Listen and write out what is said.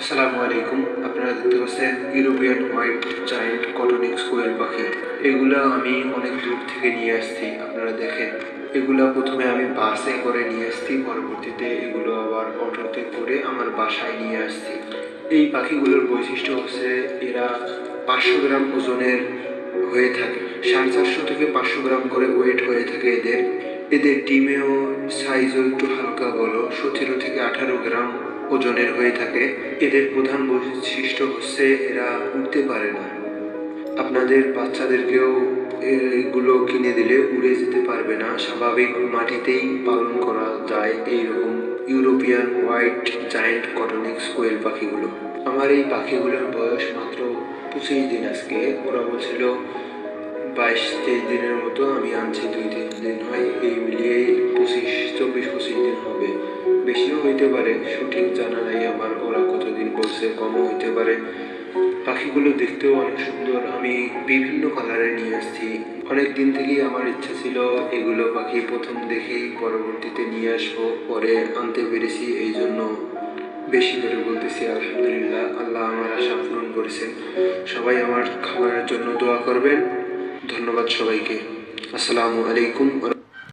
আসসালামু আলাইকুম। আপনারা দেখতে পাচ্ছেন European white giant Coturnix quail পাখি। এগুলা আমি অনেক দূর থেকে নিয়ে আসছি, আপনারা দেখেন। এগুলা প্রথমে আমি বাসে করে নিয়ে আসছি, পরবর্তীতে এগুলো আবার অটোতে করে আমার বাসায় নিয়ে আসছি। এই পাখিগুলোর বৈশিষ্ট্য হচ্ছে এরা পাঁচশো গ্রাম ওজনের হয়ে থাকে। সাড়ে চারশো থেকে পাঁচশো গ্রাম করে ওয়েট হয়ে থাকে এদের। এদের ডিমেও সাইজও একটু হালকা বলো। সতেরো থেকে আঠারো গ্রাম ওজনের হয়ে থাকে। এদের প্রধান বৈশিষ্ট্য হচ্ছে এরা উঠতে পারে না। আপনাদের বাচ্চাদেরকেও এগুলো কিনে দিলে উড়ে যেতে পারবে না। স্বাভাবিক মাটিতেই পালন করা যায় এইরকম European white giant Coturnix quail পাখিগুলো। আমার এই পাখিগুলোর বয়স মাত্র পঁচিশ দিন আজকে। ওরা বলছিল বাইশ তেইশ দিনের মতো আমি আনছি দুই এই মিলিয়ে পঁচিশ, চব্বিশ, পঁচিশ দিন হবে। বেশিও হইতে পারে, সঠিক জানা নাই আমার, ওরা কতদিন বলছে, কমও হইতে পারে। পাখিগুলো দেখতেও অনেক সুন্দর, আমি বিভিন্ন কালারে নিয়ে আসছি। অনেক দিন থেকেই আমার ইচ্ছা ছিল, এগুলো পাখি প্রথম দেখেই পরবর্তীতে নিয়ে আসব, পরে আনতে পেরেছি এই জন্য বেশি করে বলতেছি, আলহামদুলিল্লাহ, আল্লাহ আমার আশা পূরণ করেছেন। সবাই আমার খাবারের জন্য দোয়া করবেন। ধন্যবাদ সবাইকে। আসসালামু আলাইকুম।